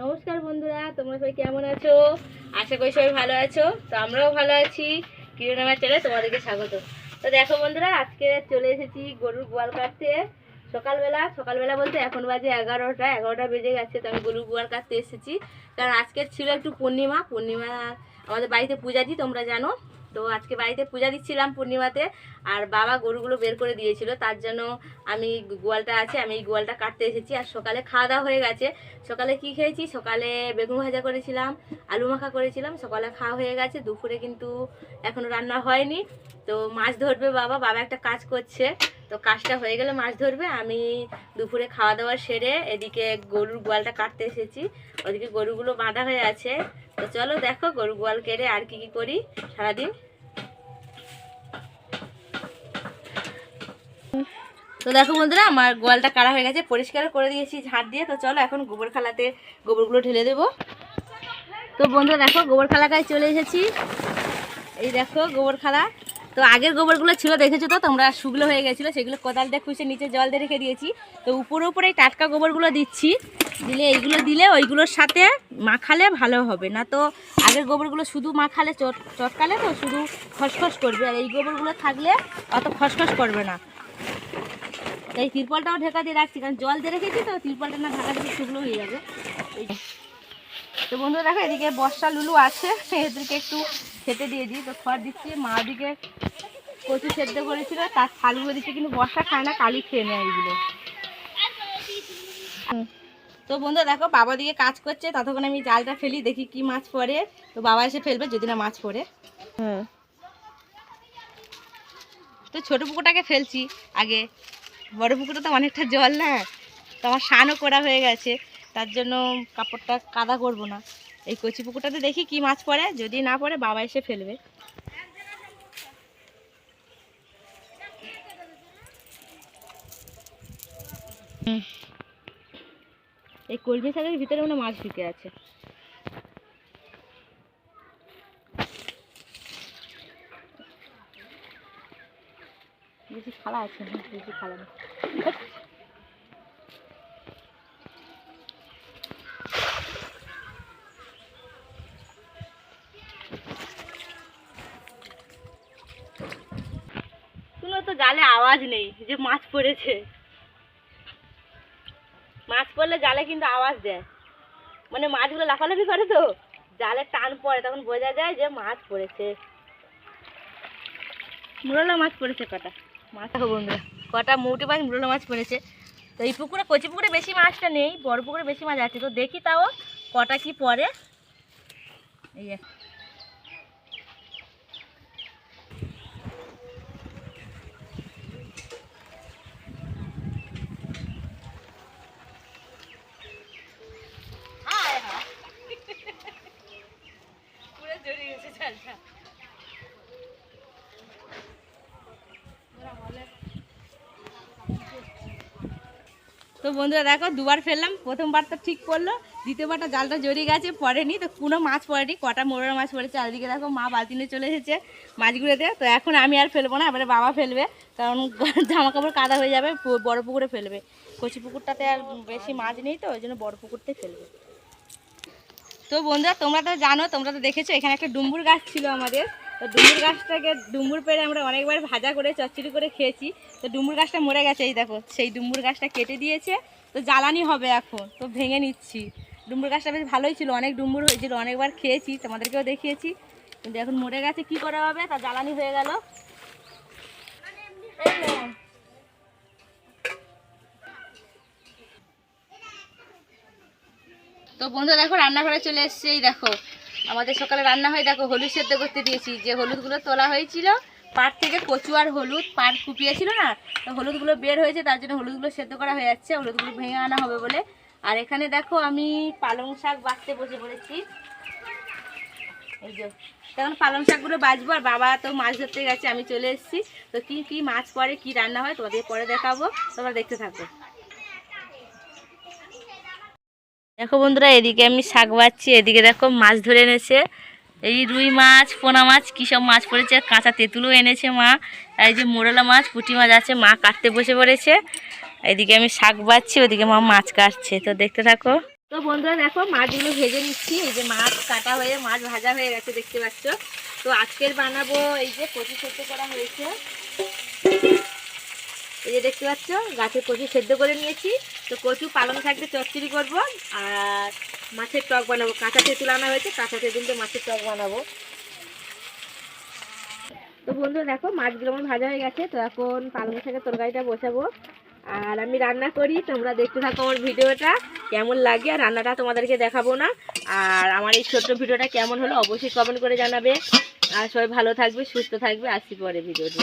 নমস্কার বন্ধুরা, তোমরা সবাই কেমন আছো? আশা করি সবাই ভালো আছো। তো আমরাও ভালো আছি। কিরণ আমার চ্যানেলে তোমাদেরকে স্বাগত। তো দেখো বন্ধুরা, আজকে চলে এসেছি গরুর গোয়াল কাটতে। সকালবেলা সকালবেলা বলতে এখন বাজে এগারোটা এগারোটা বেজে গেছে তো আমি গরুর গোয়াল কাটতে এসেছি। কারণ আজকে ছিল একটু পূর্ণিমা পূর্ণিমা, আমাদের বাড়িতে পূজা দিই তোমরা জানো। তো আজকে বাড়িতে পূজা দিচ্ছিলাম পূর্ণিমাতে, আর বাবা গরুগুলো বের করে দিয়েছিল, তার জন্য আমি গোয়ালটা আছে, আমি এই গোয়ালটা কাটতে এসেছি। আর সকালে খাওয়া দাওয়া হয়ে গেছে। সকালে কি খেয়েছি? সকালে বেগুন ভাজা করেছিলাম, আলু মাখা করেছিলাম, সকালে খাওয়া হয়ে গেছে। দুপুরে কিন্তু এখনও রান্না হয়নি। তো মাছ ধরবে বাবা বাবা একটা কাজ করছে। তো কাজটা হয়ে গেলে মাছ ধরবে, আমি দুপুরে খাওয়া দাওয়া সেরে এদিকে গরুর গোয়ালটা কাটতে এসেছি, ওদিকে গরুগুলো বাঁধা হয়ে আছে। তো চলো দেখো গরু গোয়াল কেটে আর কি কি করি সারাদিন। তো দেখো বন্ধুরা, আমার গোয়ালটা কাড়া হয়ে গেছে পরিষ্কার করে দিয়েছি ঝাঁট দিয়ে। তো চলো এখন গোবর খালাতে গোবরগুলো ঢেলে দেবো। তো বন্ধুরা দেখো গোবর খালাটায় চলে এসেছি। এই দেখো গোবর খালা। তো আগের গোবরগুলো ছিল, দেখেছ তো? তোমরা শুকলো হয়ে গেছিল, সেগুলো কোদাল দিয়ে খুঁজে নিচে জল দিয়ে রেখে দিয়েছি। তো উপরে উপরে টাটকা গোবরগুলো দিচ্ছি। দিলে এইগুলো দিলে ওইগুলোর সাথে মাখালে ভালো হবে। না তো আগের গোবরগুলো শুধু মাখালে চট চটকালে তো শুধু খসখস করবে। আর এই গোবরগুলো থাকলে অত খসখস করবে না। তাই তিরপলটাও ঢেকা দিয়ে রাখছি, কারণ জল দিয়ে রেখেছি তো, তিরপলটা না ঢাকা দিয়ে শুকনো হয়ে যাবে। তো বন্ধুরা দেখো, এদিকে বর্ষা লুলু আছে এদেরকে একটু খেতে দিয়ে দিই। তো খড় দিচ্ছি মা ওদিকে কচু সেদ্ধ করেছিল তার থালগুলো দিচ্ছে কিন্তু বর্ষা খায় না কালি খেয়ে নেয় এইগুলো তো বন্ধু দেখো বাবা দিকে কাজ করছে ততক্ষণ আমি জালটা ফেলি দেখি কি মাছ পড়ে। তো বাবা এসে ফেলবে যদি না মাছ পড়ে। তো ছোট পুকুরটাকে ফেলছি আগে। বড় পুকুরে তো অনেকটা জল না তো আমার স্নানও করা হয়ে গেছে তার জন্য কাপড়টা কাদা করব না। এই কচি পুকুরটাতে দেখি কি মাছ পড়ে। যদি না পড়ে, বাবা এসে ফেলবে। এই কলমি শাকের ভিতরে মনে মাছ ঢুকে আছে। বেশি খালা আছে খালা নেই শুনো তো জালে আওয়াজ নেই যে মাছ পড়েছে। মাছ পড়লে জালে কিন্তু আওয়াজ দেয়। মানে মাছগুলো লাফালাফি করে তো, জালে টান পড়ে, তখন বোঝা যায় যে মাছ পড়েছে। মুরলা মাছ পড়েছে কটা? মাছ বন্ধুরা। কটা মৌটে মাছ, মুরলা মাছ পড়েছে। তো এই পুকুরে, কচি পুকুরে বেশি মাছটা নেই, বড় পুকুরে বেশি মাছ আছে। তো দেখি তাও কটা কি পড়ে। এই তো বন্ধুরা দেখো, দুবার ফেললাম, প্রথমবার তো ঠিক পড়ল দ্বিতীয়বারটা জালটা জড়িয়ে গেছে, পড়েনি, তো কোনো মাছ পড়েনি, কটা মোড়ের মাছ পড়েছে, আর এদিকে দেখো, মা বালতি নিয়ে চলে এসেছে মাছগুলোতে, তো এখন আমি আর ফেলব না, এবারে বাবা ফেলবে, কারণ জামা কাপড় কাদা হয়ে যাবে বড় পুকুরে ফেলবে। কচি পুকুরটাতে আর বেশি মাছ নেই তো, ওই জন্য বড় পুকুরতে ফেলবে। তো বন্ধুরা, তোমরা তো জানো, তোমরা তো দেখেছ, এখানে একটা ডুম্বুর গাছ ছিল আমাদের তো ডুমুর গাছটাকে, ডুমুর পেড়ে আমরা অনেকবার ভাজা করে, চচ্চড়ি করে খেয়েছি। তো ডুমুর গাছটা মরে গেছে, এই দেখো, সেই ডুমুর গাছটা কেটে দিয়েছে। তো জ্বালানি হবে এখন, তো ভেঙে নিচ্ছি। ডুমুর গাছটা বেশ ভালোই ছিল, অনেক ডুমুর হয়েছিল, অনেকবার খেয়েছি, তোমাদেরকেও দেখিয়েছি। কিন্তু এখন মরে গেছে, কি করা হবে? তা জ্বালানি হয়ে গেল। তো বন্ধু দেখো, রান্নাঘরে চলে এসছে, এই দেখো। আমাদের সকালে রান্না হয়, দেখো হলুদ সেদ্ধ করতে দিয়েছি। যে হলুদগুলো তোলা হয়েছিল পাট থেকে কচু আর হলুদ পাট কুপিয়েছিল না, তো হলুদগুলো বের হয়েছে, তার জন্য হলুদগুলো সেদ্ধ করা হয়ে যাচ্ছে, হলুদগুলো ভেঙে আনা হবে বলে। আর এখানে দেখো আমি পালং শাক বাঁচতে বসে পড়েছি। এই যে তখন পালং শাকগুলো বাজবো আর বাবা তো মাছ ধরতে গেছে, আমি চলে এসেছি। তো কি কি মাছ পরে কি রান্না হয় তোমাদের পরে দেখাবো, তোমরা দেখতে থাকো। দেখো বন্ধুরা, এদিকে আমি শাক বাচ্ছি, এদিকে দেখো মাছ ধরে এনেছে। এই রুই মাছ, পোনা মাছ, কী সব মাছ পড়েছে কাঁচা তেঁতুলও এনেছে মা। এই যে মোরলা মাছ, পুঁটি মাছ আছে, মা কাটতে বসে পড়েছে। এদিকে আমি শাক বাচ্ছি, ওদিকে মা মাছ কাটছে, তো দেখতে থাকো। তো বন্ধুরা, দেখো মাছগুলো ভেজে নিচ্ছি, এই যে মাছ কাটা হয়ে, মাছ ভাজা হয়ে গেছে, দেখতে পাচ্ছ। তো আজকের বানাবো এই যে কচু সেদ্ধ করা হয়েছে। এই যে দেখতে পাচ্ছ, গাছে কচু সেদ্ধ করে নিয়েছি। তো কচু পালং শাকতে চচ্চড়ি করব আর মাছের টক বানাবো। কাঁচা তেঁতুল আনা হয়েছে, কাঁচা তেঁতুল দিয়ে মাছের টক বানাবো। তো বন্ধুরা দেখো, মাছগুলো আমার ভাজা হয়ে গেছে, তো এখন পালং শাকের তরকারিটা বসাবো। আর আমি রান্না করি, তোমরা দেখতে থাকো আমার ভিডিওটা, কেমন লাগে, আর রান্নাটা তোমাদেরকে দেখাবো না। আর আমার এই ছোট্ট ভিডিওটা কেমন হলো, অবশ্যই কমেন্ট করে জানাবে। আর সবাই ভালো থাকবে, সুস্থ থাকবে আসি পরে ভিডিওটি